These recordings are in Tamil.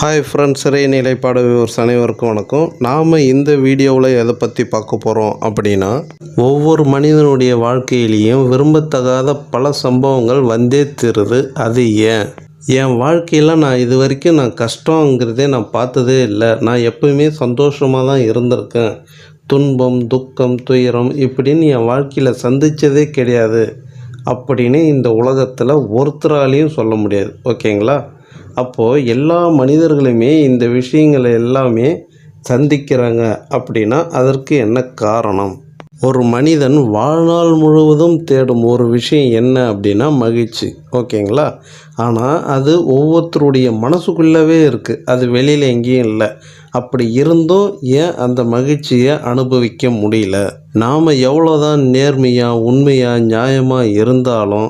ஹாய் ஃப்ரெண்ட்ஸ் சிறை நிலைப்பாடு வியூவர்ஸ் அனைவருக்கும் வணக்கம். நாம் இந்த வீடியோவில் எதை பற்றி பார்க்க போகிறோம் அப்படின்னா ஒவ்வொரு மனிதனுடைய வாழ்க்கையிலையும் விரும்பத்தகாத பல சம்பவங்கள் வந்தே தீருது. அது ஏன்? என் வாழ்க்கையில் நான் இது வரைக்கும் நான் கஷ்டங்கிறதே நான் பார்த்ததே இல்லை. நான் எப்பவுமே சந்தோஷமாக தான் இருந்திருக்கேன். துன்பம் துக்கம் துயரம் இப்படின்னு என் வாழ்க்கையில் சந்தித்ததே கிடையாது. அப்படின்னு இந்த உலகத்தில் ஒருத்தராலையும் சொல்ல முடியாது. ஓகேங்களா? அப்போது எல்லா மனிதர்களுமே இந்த விஷயங்களை எல்லாமே சந்திக்கிறாங்க அப்படின்னா அதற்கு என்ன காரணம்? ஒரு மனிதன் வாழ்நாள் முழுவதும் தேடும் ஒரு விஷயம் என்ன அப்படின்னா மகிழ்ச்சி. ஓகேங்களா? ஆனால் அது ஒவ்வொருத்தருடைய மனசுக்குள்ளவே இருக்குது அது வெளியில் எங்கேயும் இல்லை. அப்படி இருந்தும் ஏன் அந்த மகிழ்ச்சியை அனுபவிக்க முடியல? நாம் எவ்வளோதான் நேர்மையாக உண்மையாக நியாயமாக இருந்தாலும்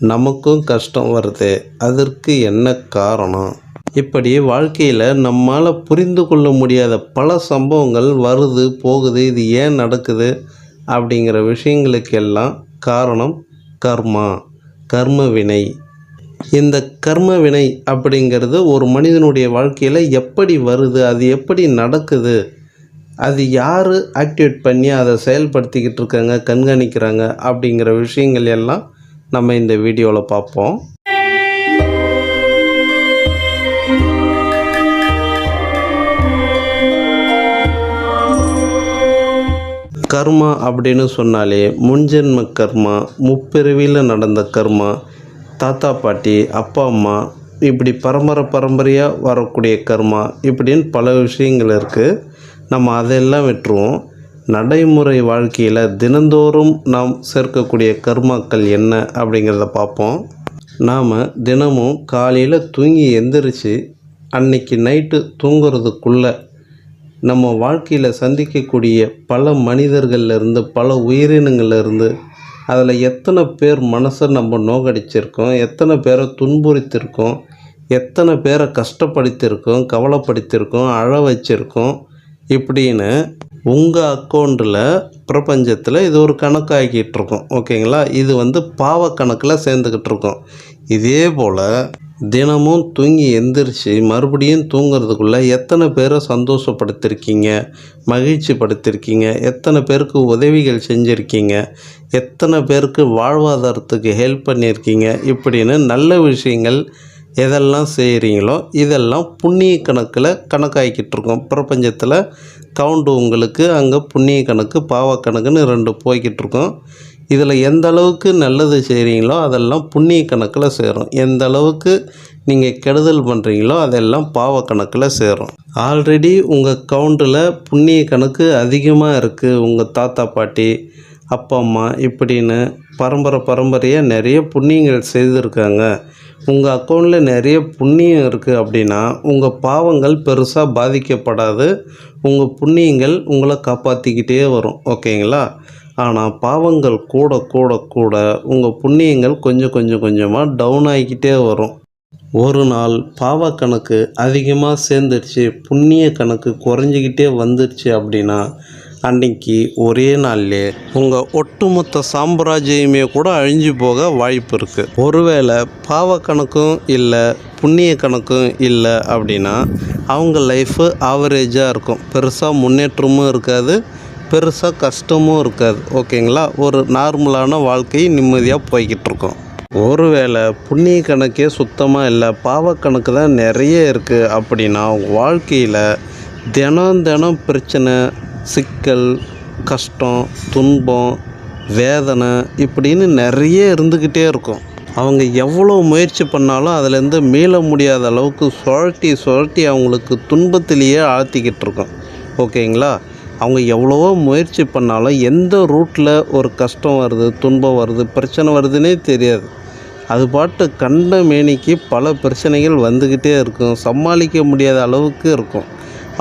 நமக்கும் கஷ்டம் வருது அதற்கு என்ன காரணம்? இப்படி வாழ்க்கையில் நம்மால் புரிந்து கொள்ள முடியாத பல சம்பவங்கள் வருது போகுது இது ஏன் நடக்குது அப்படிங்கிற விஷயங்களுக்கெல்லாம் காரணம் கர்மா கர்ம வினை. இந்த கர்ம வினை அப்படிங்கிறது ஒரு மனிதனுடைய வாழ்க்கையில் எப்படி வருது அது எப்படி நடக்குது அது யார் ஆக்டிவேட் பண்ணி அதை செயல்படுத்திக்கிட்டு இருக்காங்க கண்காணிக்கிறாங்க அப்படிங்கிற விஷயங்கள் எல்லாம் நம்ம இந்த வீடியோவில் பார்ப்போம் கர்மா அப்படின்னு சொன்னாலே முன்ஜென்ம கர்மா முப்பிறவியில் நடந்த கர்மா தாத்தா பாட்டி அப்பா அம்மா இப்படி பரம்பரை பரம்பரையாக வரக்கூடிய கர்மா இப்படின்னு பல விஷயங்கள் இருக்குது நம்ம அதெல்லாம் விட்டுருவோம். நடைமுறை வாழ்க்கையில் தினந்தோறும் நாம் சேர்க்கக்கூடிய கர்மாக்கள் என்ன அப்படிங்கிறத பார்ப்போம். நாம் தினமும் காலையில் தூங்கி எந்திரிச்சு அன்னைக்கு நைட்டு தூங்குறதுக்குள்ளே நம்ம வாழ்க்கையில் சந்திக்கக்கூடிய பல மனிதர்கள்லேருந்து பல உயிரினங்கள்லேருந்து அதில் எத்தனை பேர் மனசை நம்ம நோகடிச்சிருக்கோம் எத்தனை பேரை துன்புறுத்திருக்கோம் எத்தனை பேரை கஷ்டப்படுத்தியிருக்கோம் கவலைப்படுத்தியிருக்கோம் அழ வச்சிருக்கோம் இப்படின்னு உங்கள் அக்கௌண்ட்டில் பிரபஞ்சத்தில் இது ஒரு கணக்காக்கிட்டு இருக்கும் ஓகேங்களா? இது வந்து பாவ கணக்கில் சேர்ந்துக்கிட்டு இருக்கும் இதே போல் தினமும் தூங்கி எந்திரிச்சு மறுபடியும் தூங்குறதுக்குள்ளே எத்தனை பேரை சந்தோஷப்படுத்திருக்கீங்க மகிழ்ச்சி படுத்திருக்கீங்க எத்தனை பேருக்கு உதவிகள் செஞ்சுருக்கீங்க எத்தனை பேருக்கு வாழ்வாதாரத்துக்கு ஹெல்ப் பண்ணியிருக்கீங்க இப்படின்னு நல்ல விஷயங்கள் எதெல்லாம் செய்கிறீங்களோ இதெல்லாம் புண்ணிய கணக்கில் கணக்காக்கிட்டு இருக்கோம் பிரபஞ்சத்தில் கவுண்டு உங்களுக்கு அங்கே புண்ணிய கணக்கு பாவ கணக்குன்னு ரெண்டு போய்கிட்டு இருக்கோம் இதில் எந்த அளவுக்கு நல்லது செய்கிறீங்களோ அதெல்லாம் புண்ணிய கணக்கில் சேரும். எந்த அளவுக்கு நீங்கள் கெடுதல் பண்ணுறீங்களோ அதெல்லாம் பாவ கணக்கில் சேரும். ஆல்ரெடி உங்கள் கவுண்டில் புண்ணிய கணக்கு அதிகமாக இருக்குது உங்கள் தாத்தா பாட்டி அப்பா அம்மா இப்படின்னு பரம்பரை பரம்பரையாக நிறைய புண்ணியங்கள் செய்திருக்காங்க. உங்கள் அக்கௌண்ட்டில் நிறைய புண்ணியம் இருக்குது அப்படின்னா உங்கள் பாவங்கள் பெருசாக பாதிக்கப்படாது. உங்கள் புண்ணியங்கள் உங்களை காப்பாற்றிக்கிட்டே வரும். ஓகேங்களா? ஆனால் பாவங்கள் கூட கூட கூட உங்கள் புண்ணியங்கள் கொஞ்சம் கொஞ்சம் கொஞ்சமாக டவுன் ஆகிக்கிட்டே வரும். ஒரு நாள் பாவ கணக்கு அதிகமாக சேர்ந்துருச்சு புண்ணிய கணக்கு குறைஞ்சிக்கிட்டே வந்துருச்சு அப்படின்னா அன்னைக்கு ஒரே நாள்லே உங்கள் ஒட்டுமொத்த சாம்ராஜ்யமே கூட அழிஞ்சு போக வாய்ப்பு இருக்குது ஒருவேளை பாவ கணக்கும் இல்லை புண்ணிய கணக்கும் இல்லை அப்படின்னா அவங்க லைஃபு ஆவரேஜாக இருக்கும். பெருசாக முன்னேற்றமும் இருக்காது பெருசாக கஷ்டமும் இருக்காது. ஓகேங்களா ஒரு நார்மலான வாழ்க்கை நிம்மதியாக போய்கிட்டு இருக்கோம். ஒருவேளை புண்ணிய கணக்கே சுத்தமாக இல்லை பாவ கணக்கு தான் நிறைய இருக்குது அப்படின்னா வாழ்க்கையில் தினம் தினம் பிரச்சனை சிக்கல் கஷ்டம் துன்பம் வேதனை இப்படின்னு நிறைய இருந்துக்கிட்டே இருக்கும். அவங்க எவ்வளோ முயற்சி பண்ணாலும் அதுலேருந்து மீள முடியாத அளவுக்கு சுழட்டி சுழட்டி அவங்களுக்கு துன்பத்திலேயே ஆழ்த்திக்கிட்டு இருக்கோம். ஓகேங்களா? அவங்க எவ்வளவோ முயற்சி பண்ணாலும் எந்த ரூட்டில் ஒரு கஷ்டம் வருது துன்பம் வருது பிரச்சனை வருதுன்னே தெரியாது. அது பாட்டு கண்ட மேனிக்கு பல பிரச்சனைகள் வந்துக்கிட்டே இருக்கும். சமாளிக்க முடியாத அளவுக்கு இருக்கும்.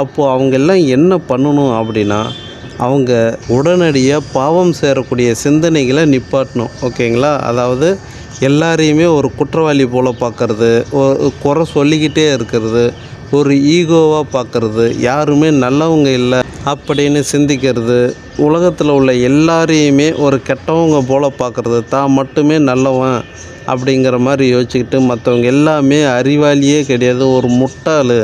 அப்போது அவங்க எல்லாம் என்ன பண்ணணும் அப்படின்னா அவங்க உடனடியாக பாவம் சேரக்கூடிய சிந்தனைகளை நிப்பாட்டணும். ஓகேங்களா? அதாவது எல்லாரையுமே ஒரு குற்றவாளி போல் பார்க்கறது ஒரு குறை சொல்லிக்கிட்டே இருக்கிறது ஒரு ஈகோவாக பார்க்குறது யாருமே நல்லவங்க இல்லை அப்படின்னு சிந்திக்கிறது உலகத்தில் உள்ள எல்லாரையுமே ஒரு கெட்டவங்க போல் பார்க்குறது தான் மட்டுமே நல்லவன் அப்படிங்கிற மாதிரி யோசிச்சுக்கிட்டு மற்றவங்க எல்லாமே அறிவாளியே கிடையாது ஒரு முட்டாள்.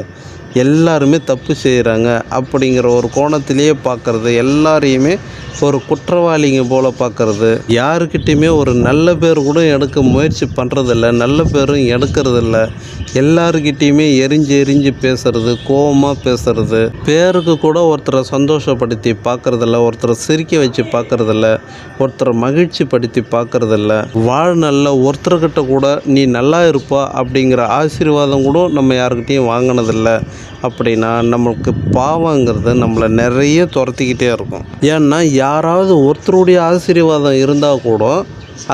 எல்லாருமே தப்பு செய்கிறாங்க அப்படிங்கிற ஒரு கோணத்திலேயே பார்க்குறது எல்லாரையுமே ஒரு குற்றவாளிங்க போல் பார்க்குறது. யாருக்கிட்டேயுமே ஒரு நல்ல பேர் கூட எடுக்க முயற்சி பண்ணுறதில்ல நல்ல பேரும் எடுக்கிறதில்ல. எல்லாருக்கிட்டேயுமே எரிஞ்சு எரிஞ்சு பேசுறது கோவமாக பேசுறது. பேருக்கு கூட ஒருத்தரை சந்தோஷப்படுத்தி பார்க்கறதில்ல ஒருத்தரை சிரிக்க வச்சு பார்க்கறதில்ல ஒருத்தரை மகிழ்ச்சி படுத்தி பார்க்கறதில்ல. வாழ்நாளில் ஒருத்தர்கிட்ட கூட நீ நல்லா இருப்பா அப்படிங்கிற ஆசீர்வாதம் கூட நம்ம யாருக்கிட்டேயும் வாங்கினதில்ல. அப்படின்னா நம்மளுக்கு பாவங்கிறது நம்மளை நிறைய துரத்திக்கிட்டே இருக்கும். ஏன்னா யாராவது ஒருத்தருடைய ஆசீர்வாதம் இருந்தால் கூட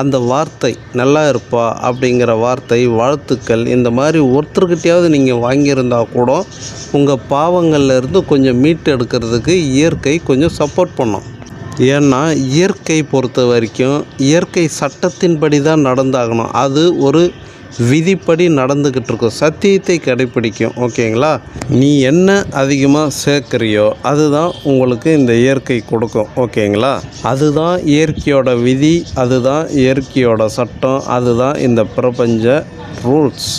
அந்த வார்த்தை நல்லா இருப்பா அப்படிங்கிற வார்த்தை வாழ்த்துக்கள் இந்த மாதிரி ஒருத்தர்கிட்டையாவது நீங்கள் வாங்கியிருந்தா கூட உங்கள் பாவங்கள்லேருந்து கொஞ்சம் மீட்டு எடுக்கிறதுக்கு இயற்கை கொஞ்சம் சப்போர்ட் பண்ணும். ஏன்னா இயற்கை பொறுத்த வரைக்கும் இயற்கை சட்டத்தின்படி தான் நடந்தாகணும். அது ஒரு விதிப்படி நடந்துக்கிட்டு இருக்கும். சத்தியத்தை கடைப்பிடிக்கும். ஓகேங்களா? நீ என்ன அதிகமாக சேர்க்குறியோ அதுதான் உங்களுக்கு இந்த இயற்கை கொடுக்கும். ஓகேங்களா? அதுதான் இயற்கையோட விதி அதுதான் இயற்கையோட சட்டம் அதுதான் இந்த பிரபஞ்ச ரூல்ஸ்.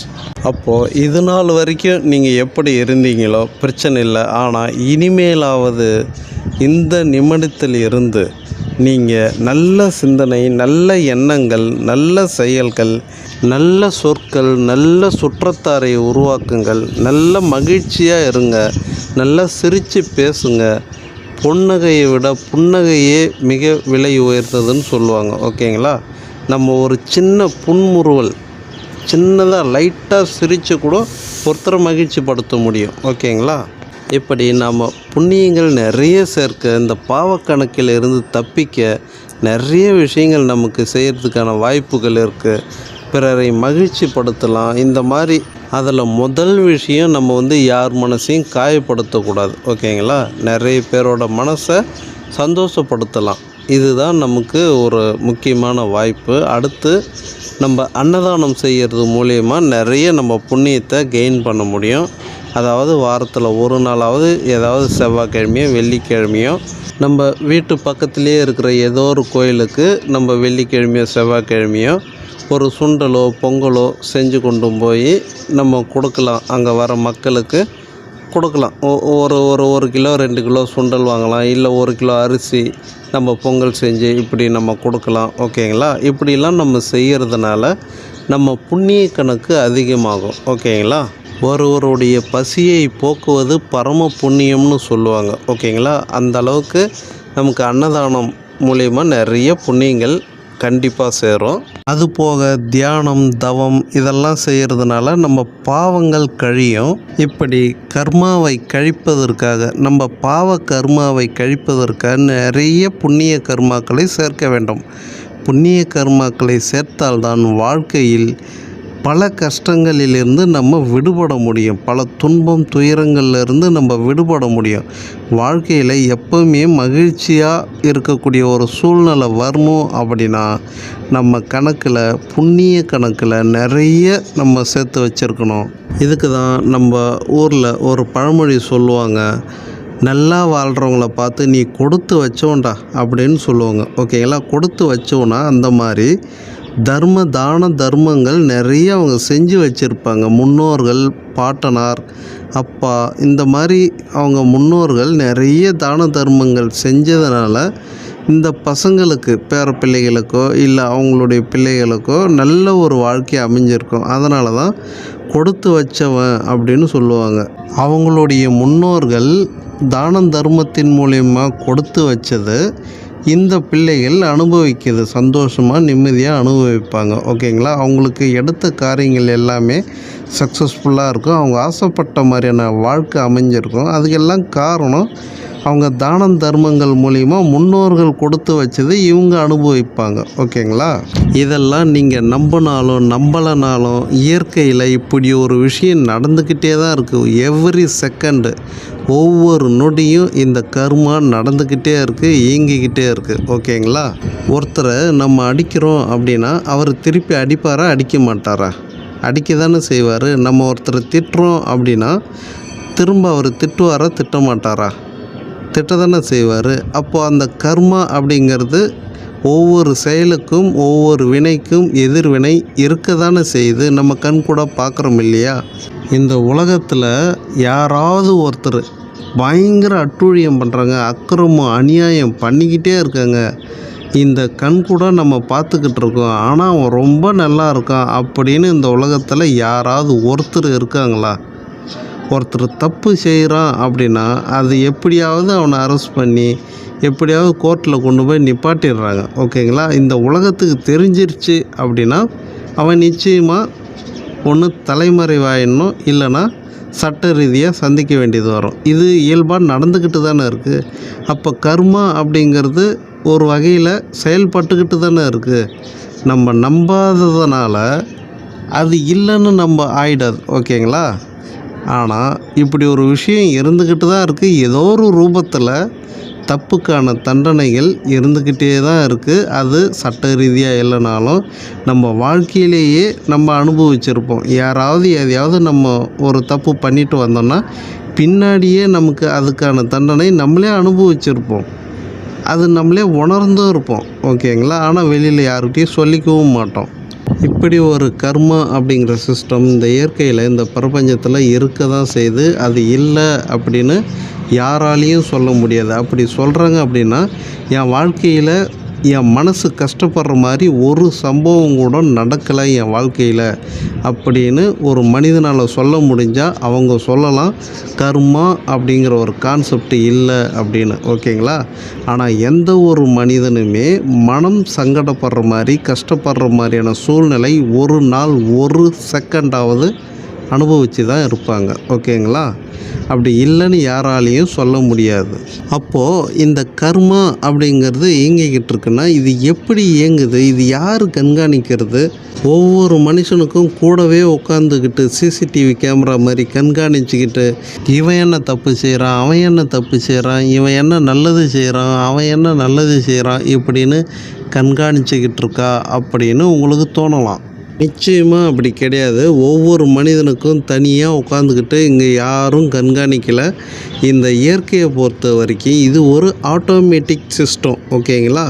அப்போது இது நாள் வரைக்கும் நீங்கள் எப்படி இருந்தீங்களோ பிரச்சனை இல்லை. ஆனால் இனிமேலாவது இந்த நிமிடத்தில் இருந்து நீங்கள் நல்ல சிந்தனை நல்ல எண்ணங்கள் நல்ல செயல்கள் நல்ல சொற்கள் நல்ல சுற்றத்தாரை உருவாக்குங்கள். நல்ல மகிழ்ச்சியாக இருங்க. நல்லா சிரித்து பேசுங்க. புன்னகையை விட புன்னகையே மிக விலை உயர்ந்ததுன்னு சொல்லுவாங்க. ஓகேங்களா? நம்ம ஒரு சின்ன புன்முறுவல் சின்னதாக லைட்டாக சிரித்து கூட ஒருத்தரை மகிழ்ச்சி படுத்த முடியும். ஓகேங்களா? இப்படி நாம் புண்ணியங்கள் நிறைய சேர்க்க இந்த பாவக்கணக்கில் இருந்து தப்பிக்க நிறைய விஷயங்கள் நமக்கு செய்கிறதுக்கான வாய்ப்புகள் இருக்குது பிறரை மகிழ்ச்சிப்படுத்தலாம். இந்த மாதிரி அதில் முதல் விஷயம் நம்ம வந்து யார் மனசையும் காயப்படுத்தக்கூடாது. ஓகேங்களா? நிறைய பேரோட மனசை சந்தோஷப்படுத்தலாம். இதுதான் நமக்கு ஒரு முக்கியமான வாய்ப்பு. அடுத்து நம்ம அன்னதானம் செய்கிறது மூலயமா நிறைய நம்ம புண்ணியத்தை கெயின் பண்ண முடியும். அதாவது வாரத்தில் ஒரு நாளாவது ஏதாவது செவ்வாய்க்கிழமையோ வெள்ளிக்கிழமையோ நம்ம வீட்டு பக்கத்துலேயே இருக்கிற ஏதோ ஒரு கோயிலுக்கு நம்ம வெள்ளிக்கிழமையோ செவ்வாய்க்கிழமையோ ஒரு சுண்டலோ பொங்கலோ செஞ்சு கொண்டு போய் நம்ம கொடுக்கலாம். அங்கே வர மக்களுக்கு கொடுக்கலாம். ஒரு ஒரு ஒரு கிலோ ரெண்டு கிலோ சுண்டல் வாங்கலாம். இல்லை ஒரு கிலோ அரிசி நம்ம பொங்கல் செஞ்சு இப்படி நம்ம கொடுக்கலாம். ஓகேங்களா? இப்படிலாம் நம்ம செய்கிறதுனால நம்ம புண்ணிய கணக்கு அதிகமாகும். ஓகேங்களா? ஒருவருடைய பசியை போக்குவது பரம புண்ணியம்னு சொல்லுவாங்க. ஓகேங்களா? அந்த அளவுக்கு நமக்கு அன்னதானம் மூலயமா நிறைய புண்ணியங்கள் கண்டிப்பாக சேரும். அது போக தியானம் தவம் இதெல்லாம் செய்கிறதுனால நம்ம பாவங்கள் கழியும். இப்படி கர்மாவை கழிப்பதற்காக நம்ம பாவ கர்மாவை கழிப்பதற்காக நிறைய புண்ணிய கர்மாக்களை சேர்க்க வேண்டும். புண்ணிய கர்மாக்களை சேர்த்தால்தான் வாழ்க்கையில் பல கஷ்டங்களிலிருந்து நம்ம விடுபட முடியும். பல துன்பம் துயரங்கள்லேருந்து நம்ம விடுபட முடியும். வாழ்க்கையில் எப்பவுமே மகிழ்ச்சியாக இருக்கக்கூடிய ஒரு சூழ்நிலை வரணும் அப்படின்னா நம்ம கணக்கில் புண்ணிய கணக்கில் நிறைய நம்ம சேர்த்து வச்சுருக்கணும். இதுக்கு தான் நம்ம ஊரில் ஒரு பழமொழி சொல்லுவாங்க நல்லா வாழ்கிறவங்கள பார்த்து நீ கொடுத்து வச்சோண்டா அப்படின்னு சொல்லுவாங்க. ஓகேங்களா? கொடுத்து வச்சோன்னா அந்த மாதிரி தர்ம தான தர்மங்கள் நிறைய அவங்க செஞ்சு வச்சுருப்பாங்க. முன்னோர்கள் பாட்டனார் அப்பா இந்த மாதிரி அவங்க முன்னோர்கள் நிறைய தான தர்மங்கள் செஞ்சதுனால இந்த பசங்களுக்கு பேர பிள்ளைகளுக்கோ இல்லை அவங்களுடைய பிள்ளைகளுக்கோ நல்ல ஒரு வாழ்க்கை அமைஞ்சிருக்கும். அதனால தான் கொடுத்து வச்சவன் அப்படின்னு சொல்லுவாங்க. அவங்களுடைய முன்னோர்கள் தானம் தர்மத்தின் மூலயமா கொடுத்து வச்சது இந்த பிள்ளைகள் அனுபவிக்கிறது சந்தோஷமாக நிம்மதியாக அனுபவிப்பாங்க. ஓகேங்களா? அவங்களுக்கு எடுத்த காரியங்கள் எல்லாமே சக்ஸஸ்ஃபுல்லாக இருக்கும். அவங்க ஆசைப்பட்ட மாதிரியான வாழ்க்கை அமைஞ்சிருக்கும். அதுக்கெல்லாம் காரணம் அவங்க தானம் தர்மங்கள் மூலிமா முன்னோர்கள் கொடுத்து வச்சதை இவங்க அனுபவிப்பாங்க. ஓகேங்களா? இதெல்லாம் நீங்கள் நம்பினாலும் நம்பலைனாலும் இயற்கையில் இப்படி ஒரு விஷயம் நடந்துக்கிட்டே தான் இருக்குது எவ்ரி செகண்டு ஒவ்வொரு நொடியும் இந்த கர்மா நடந்துக்கிட்டே இருக்குது இயங்கிக்கிட்டே இருக்குது ஓகேங்களா? ஒருத்தரை நம்ம அடிக்கிறோம் அப்படின்னா அவர் திருப்பி அடிப்பாரா அடிக்க மாட்டாரா? அடிக்க தானே செய்வார். நம்ம ஒருத்தரை திட்டுறோம் அப்படின்னா திரும்ப அவர் திட்டுவாரா திட்ட மாட்டாரா திட்ட செய்வார். அப்போது அந்த கர்மா அப்படிங்கிறது ஒவ்வொரு செயலுக்கும் ஒவ்வொரு வினைக்கும் எதிர்வினை இருக்க தானே செய்யுது. நம்ம கண் கூட பார்க்குறோம் இல்லையா? இந்த உலகத்தில் யாராவது ஒருத்தர் பயங்கர அட்டூழியம் பண்ணுறாங்க அக்கிரமம் அநியாயம் பண்ணிக்கிட்டே இருக்காங்க. இந்த கண் கூட நம்ம பார்த்துக்கிட்டு இருக்கோம். ஆனால் அவன் ரொம்ப நல்லா இருக்கான் அப்படின்னு இந்த உலகத்தில் யாராவது ஒருத்தர் இருக்காங்களா? ஒருத்தர் தப்பு செய்கிறான் அப்படின்னா அது எப்படியாவது அவனை அரெஸ்ட் பண்ணி எப்படியாவது கோர்ட்டில் கொண்டு போய் நிப்பாட்டிடுறாங்க. ஓகேங்களா? இந்த உலகத்துக்கு தெரிஞ்சிருச்சு அப்படின்னா அவன் நிச்சயமாக ஒன்று தலைமறைவாயிடணும் இல்லைன்னா சட்ட ரீதியாக சந்திக்க வேண்டியது வரும். இது இயல்பாக நடந்துக்கிட்டு தானே இருக்குது அப்போ கர்மா அப்படிங்கிறது ஒரு வகையில் செயல்பட்டுக்கிட்டு தானே இருக்குது நம்ம நம்பாததுனால அது இல்லைன்னு நம்ம ஆயிடாது. ஓகேங்களா? ஆனால் இப்படி ஒரு விஷயம் இருந்துக்கிட்டு தான் இருக்குது ஏதோ ஒரு ரூபத்தில் தப்புக்கான தண்டனைகள் இருந்துக்கிட்டே தான் இருக்குது அது சட்ட ரீதியாக இல்லைனாலும் நம்ம வாழ்க்கையிலேயே நம்ம அனுபவிச்சிருப்போம். யாராவது எதையாவது நம்ம ஒரு தப்பு பண்ணிட்டு வந்தோம்னா பின்னாடியே நமக்கு அதுக்கான தண்டனை நம்மளே அனுபவிச்சிருப்போம். அது நம்மளே உணர்ந்தும் இருப்போம். ஓகேங்களா? ஆனால் வெளியில் யாருக்கிட்டையும் சொல்லிக்கவும் மாட்டோம். இப்படி ஒரு கர்மா அப்படிங்கிற சிஸ்டம் இந்த இயற்கையில் இந்த பிரபஞ்சத்தில் இருக்க தான் செய்து அது இல்லை அப்படின்னு யாராலையும் சொல்ல முடியாது. அப்படி சொல்கிறாங்க அப்படின்னா என் வாழ்க்கையில் என் மனசு கஷ்டப்படுற மாதிரி ஒரு சம்பவம் கூட நடக்கலை என் வாழ்க்கையில் அப்படின்னு ஒரு மனிதனால் சொல்ல முடிஞ்சால் அவங்க சொல்லலாம். கர்மா அப்படிங்கிற ஒரு கான்செப்ட் இல்லை அப்படின்னு ஓகேங்களா? ஆனால் எந்த ஒரு மனிதனுமே மனம் சங்கடப்படுற மாதிரி கஷ்டப்படுற மாதிரியான சூழ்நிலை ஒரு நாள் ஒரு செகண்டாவது அனுபவித்து தான் இருப்பாங்க. ஓகேங்களா? அப்படி இல்லைன்னு யாராலையும் சொல்ல முடியாது. அப்போது இந்த கர்மா அப்படிங்கிறது இயங்கிக்கிட்டு இருக்குன்னா இது எப்படி இயங்குது? இது யார் கண்காணிக்கிறது? ஒவ்வொரு மனுஷனுக்கும் கூடவே உட்காந்துக்கிட்டு சிசிடிவி கேமரா மாதிரி கண்காணிச்சுக்கிட்டு இவன் என்ன தப்பு செய்கிறான் அவன் என்ன தப்பு செய்கிறான் இவன் என்ன நல்லது செய்கிறான் அவன் என்ன நல்லது செய்கிறான் இப்படின்னு கண்காணிச்சுக்கிட்டு இருக்கா அப்படின்னு உங்களுக்கு தோணலாம். நிச்சயமாக அப்படி கிடையாது. ஒவ்வொரு மனிதனுக்கும் தனியாக உட்காந்துக்கிட்டு இங்கே யாரும் கண்காணிக்கலை. இந்த இயற்கையை பொறுத்த வரைக்கும் இது ஒரு ஆட்டோமேட்டிக் சிஸ்டம் ஓகேங்களா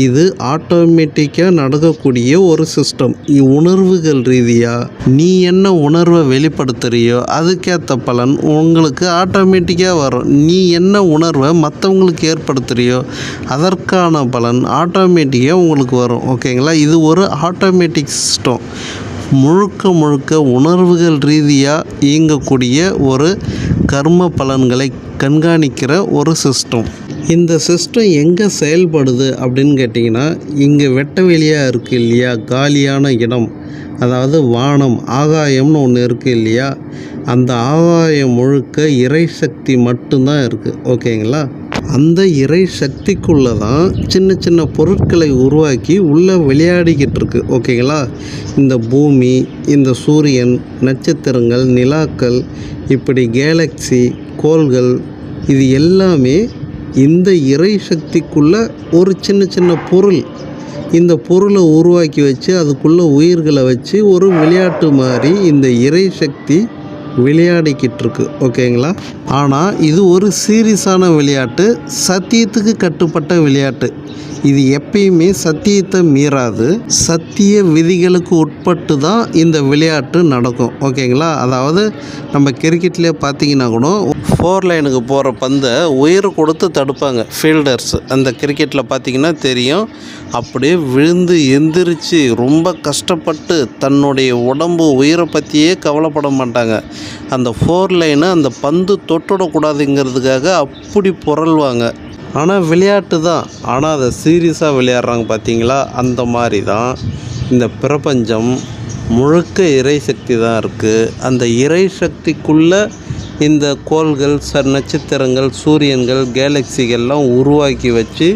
இது ஆட்டோமேட்டிக்காக நடக்கக்கூடிய ஒரு சிஸ்டம் உணர்வுகள் ரீதியாக நீ என்ன உணர்வை வெளிப்படுத்துகிறியோ அதுக்கேற்ற பலன் உங்களுக்கு ஆட்டோமேட்டிக்காக வரும். நீ என்ன உணர்வை மற்றவங்களுக்கு ஏற்படுத்துகிறியோ அதற்கான பலன் ஆட்டோமேட்டிக்காக உங்களுக்கு வரும் ஓகேங்களா இது ஒரு ஆட்டோமேட்டிக் சிஸ்டம் முழுக்க முழுக்க உணர்வுகள் ரீதியாக இயங்கக்கூடிய ஒரு கர்ம பலன்களை கண்காணிக்கிற ஒரு சிஸ்டம் இந்த சிஸ்டம் எங்கே செயல்படுது அப்படின்னு கேட்டிங்கன்னா இங்கே வெட்ட வெளியாக இருக்குது இல்லையா? காலியான இடம் அதாவது வானம் ஆகாயம்னு ஒன்று இருக்குது இல்லையா? அந்த ஆகாயம் முழுக்க இறை சக்தி மட்டும்தான் இருக்குது ஓகேங்களா? அந்த இறை சக்திக்குள்ளே தான் சின்ன சின்ன பொருட்களை உருவாக்கி உள்ளே விளையாடிக்கிட்டு இருக்கு ஓகேங்களா? இந்த பூமி இந்த சூரியன் நட்சத்திரங்கள் நிலாக்கள் இப்படி கேலக்ஸி கோள்கள் இது எல்லாமே இந்த இறை சக்திக்குள்ளே ஒரு சின்ன சின்ன பொருள். இந்த பொருளை உருவாக்கி வச்சு அதுக்குள்ளே உயிர்களை வச்சு ஒரு விளையாட்டு மாதிரி இந்த இறை சக்தி விளையாடிக்கிட்டு இருக்கு ஓகேங்களா ஆனால் இது ஒரு சீரியஸான விளையாட்டு சத்தியத்துக்கு கட்டுப்பட்ட விளையாட்டு. இது எப்பயுமே சத்தியத்தை மீறாது சத்திய விதிகளுக்கு உட்பட்டு தான் இந்த விளையாட்டு நடக்கும் ஓகேங்களா அதாவது நம்ம கிரிக்கெட்லேயே பார்த்தீங்கன்னா கூட ஃபோர் லைனுக்கு போகிற பந்தை உயிர் கொடுத்து தடுப்பாங்க. ஃபீல்டர்ஸ் அந்த கிரிக்கெட்டில் பார்த்தீங்கன்னா தெரியும். அப்படியே விழுந்து எந்திரிச்சு ரொம்ப கஷ்டப்பட்டு தன்னுடைய உடம்பு உயிரை பற்றியே கவலைப்பட மாட்டாங்க. அந்த ஃபோர் லைனை அந்த பந்து தொட்டுடக்கூடாதுங்கிறதுக்காக அப்படி புரள்வாங்க. ஆனால் விளையாட்டு தான். ஆனால் அதை சீரியஸாக விளையாடுறாங்க பார்த்தீங்களா? அந்த மாதிரி தான் இந்த பிரபஞ்சம் முழுக்க இறை சக்தி தான் இருக்குது அந்த இறை சக்திக்குள்ளே இந்த கோள்கள் ச நட்சத்திரங்கள் சூரியன்கள் கேலக்சிகள்லாம் உருவாக்கி வச்சு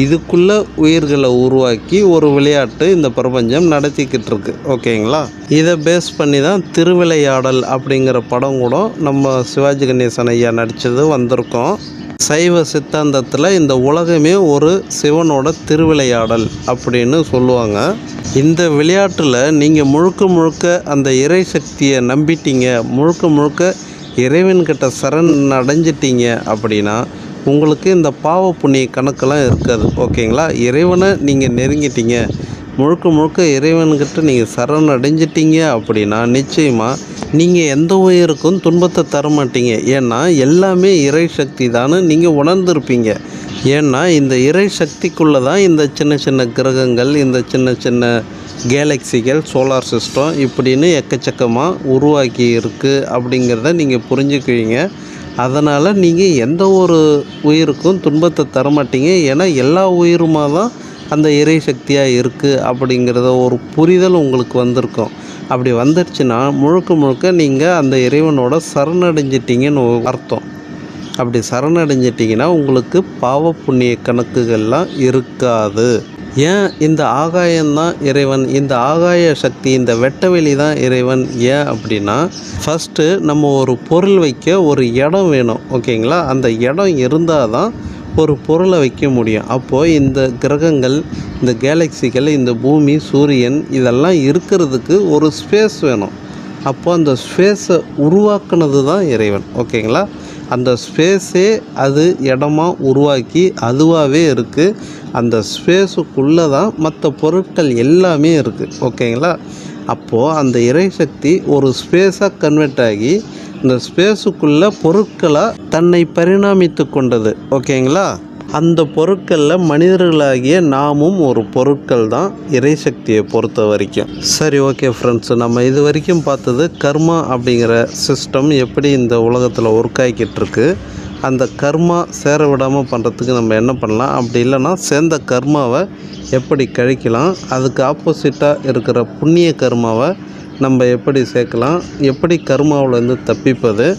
இதுக்குள்ளே உயிர்களை உருவாக்கி ஒரு விளையாட்டு இந்த பிரபஞ்சம் நடத்திக்கிட்டு இருக்கு ஓகேங்களா? இதை பேஸ் பண்ணி தான் திருவிளையாடல் அப்படிங்கிற படம் கூட நம்ம சிவாஜி கணேசன் ஐயா நடித்தது வந்திருக்கோம். சைவ சித்தாந்தத்தில் இந்த உலகமே ஒரு சிவனோட திருவிளையாடல் அப்படின்னு சொல்லுவாங்க. இந்த விளையாட்டில் நீங்கள் முழுக்க முழுக்க அந்த இறை சக்தியை நம்பிட்டீங்க முழுக்க முழுக்க இறைவன்கிட்ட சரண் அடைஞ்சிட்டீங்க அப்படின்னா உங்களுக்கு இந்த பாவ புண்ணிய கணக்கெல்லாம் இருக்காது ஓகேங்களா? இறைவனை நீங்கள் நெருங்கிட்டீங்க. முழுக்க முழுக்க இறைவன்கிட்ட நீங்கள் சரண் அடைஞ்சிட்டீங்க அப்படின்னா நிச்சயமாக நீங்கள் எந்த உயிருக்கும் துன்பத்தை தர மாட்டீங்க. ஏன்னா எல்லாமே இறை சக்தி தான் நீங்கள் உணர்ந்திருப்பீங்க. ஏன்னா இந்த இறை சக்திக்குள்ளே தான் இந்த சின்ன சின்ன கிரகங்கள் இந்த சின்ன சின்ன கேலக்சிகள் சோலார் சிஸ்டம் இப்படின்னு எக்கச்சக்கமாக உருவாக்கி இருக்குது அப்படிங்கிறத நீங்கள் புரிஞ்சுக்குவீங்க. அதனால் நீங்கள் எந்த ஒரு உயிருக்கும் துன்பத்தை தர மாட்டீங்க ஏன்னா எல்லா உயிருமாக தான் அந்த இறை சக்தியாக இருக்குது அப்படிங்கிறத ஒரு புரிதல் உங்களுக்கு வந்திருக்கும். அப்படி வந்துடுச்சுன்னா முழுக்க முழுக்க நீங்கள் அந்த இறைவனோட சரணடைஞ்சிட்டிங்கன்னு அர்த்தம். அப்படி சரணடைஞ்சிட்டிங்கன்னா உங்களுக்கு பாவ புண்ணிய கணக்குகள்லாம் இருக்காது. ஏன் இந்த ஆகாயம்தான் இறைவன்? இந்த ஆகாய சக்தி இந்த வெட்டவெளி தான் இறைவன். ஏன் அப்படின்னா ஃபஸ்ட்டு நம்ம ஒரு பொருள் வைக்க ஒரு இடம் வேணும் ஓகேங்களா? அந்த இடம் இருந்தால் தான் ஒரு பொருளை வைக்க முடியும். அப்போது இந்த கிரகங்கள் இந்த கேலக்சிகள் இந்த பூமி சூரியன் இதெல்லாம் இருக்கிறதுக்கு ஒரு ஸ்பேஸ் வேணும். அப்போது அந்த ஸ்பேஸை உருவாக்குனது தான் இறைவன் ஓகேங்களா? அந்த ஸ்பேஸே அது இடமா உருவாக்கி அதுவாகவே இருக்குது அந்த ஸ்பேஸுக்குள்ளே தான் மற்ற பொருட்கள் எல்லாமே இருக்குது ஓகேங்களா? அப்போது அந்த இறைசக்தி ஒரு ஸ்பேஸாக கன்வெர்ட் ஆகி இந்த ஸ்பேஸுக்குள்ளே பொருட்களாக தன்னை பரிணாமித்து கொண்டது. ஓகேங்களா? அந்த பொருட்களில் மனிதர்களாகிய நாமும் ஒரு பொருட்கள் தான் இறைசக்தியை பொறுத்த வரைக்கும். சரி ஓகே ஃப்ரெண்ட்ஸ் நம்ம இது வரைக்கும் பார்த்தது கர்மா அப்படிங்கிற சிஸ்டம் எப்படி இந்த உலகத்தில் ஒர்க் ஆகிக்கிட்டு அந்த கர்மா சேர விடாமல் பண்ணுறதுக்கு நம்ம என்ன பண்ணலாம்? அப்படி இல்லைன்னா சேர்ந்த கர்மாவை எப்படி கழிக்கலாம்? அதுக்கு ஆப்போசிட்டாக இருக்கிற புண்ணிய கர்மாவை நம்ம எப்படி சேர்க்கலாம்? எப்படி கர்மாவிலேருந்து தப்பிப்பது?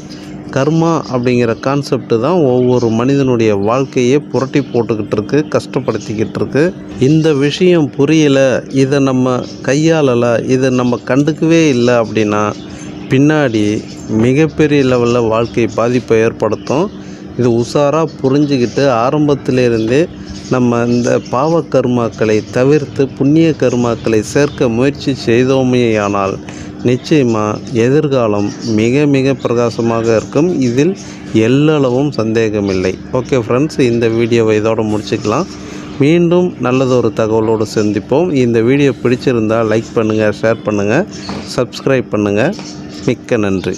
கர்மா அப்படிங்கிற கான்செப்ட் தான் ஒவ்வொரு மனிதனுடைய வாழ்க்கையே புரட்டி போட்டுக்கிட்டு இருக்கு கஷ்டப்படுத்திக்கிட்டு இருக்கு. இந்த விஷயம் புரியல இதை நம்ம கையாளலை இதை நம்ம கண்டுக்கவே இல்லை அப்படின்னா பின்னாடி மிகப்பெரிய லெவலில் வாழ்க்கை பாதிப்பை ஏற்படுத்தும். இது உஷாராக புரிஞ்சுக்கிட்டு ஆரம்பத்திலிருந்தே நம்ம இந்த பாவ கர்மாக்களை தவிர்த்து புண்ணிய கர்மாக்களை சேர்க்க முயற்சி செய்தோமேயானால் நிச்சயமாக எதிர்காலம் மிக மிக பிரகாசமாக இருக்கும். இதில் எல்லளவும் சந்தேகமில்லை. ஓகே ஃப்ரெண்ட்ஸ் இந்த வீடியோவை இதோடு முடிச்சுக்கலாம். மீண்டும் நல்லதொரு தகவலோடு சந்திப்போம். இந்த வீடியோ பிடிச்சிருந்தால் லைக் பண்ணுங்கள் ஷேர் பண்ணுங்கள் சப்ஸ்கிரைப் பண்ணுங்கள் மிக்க நன்றி.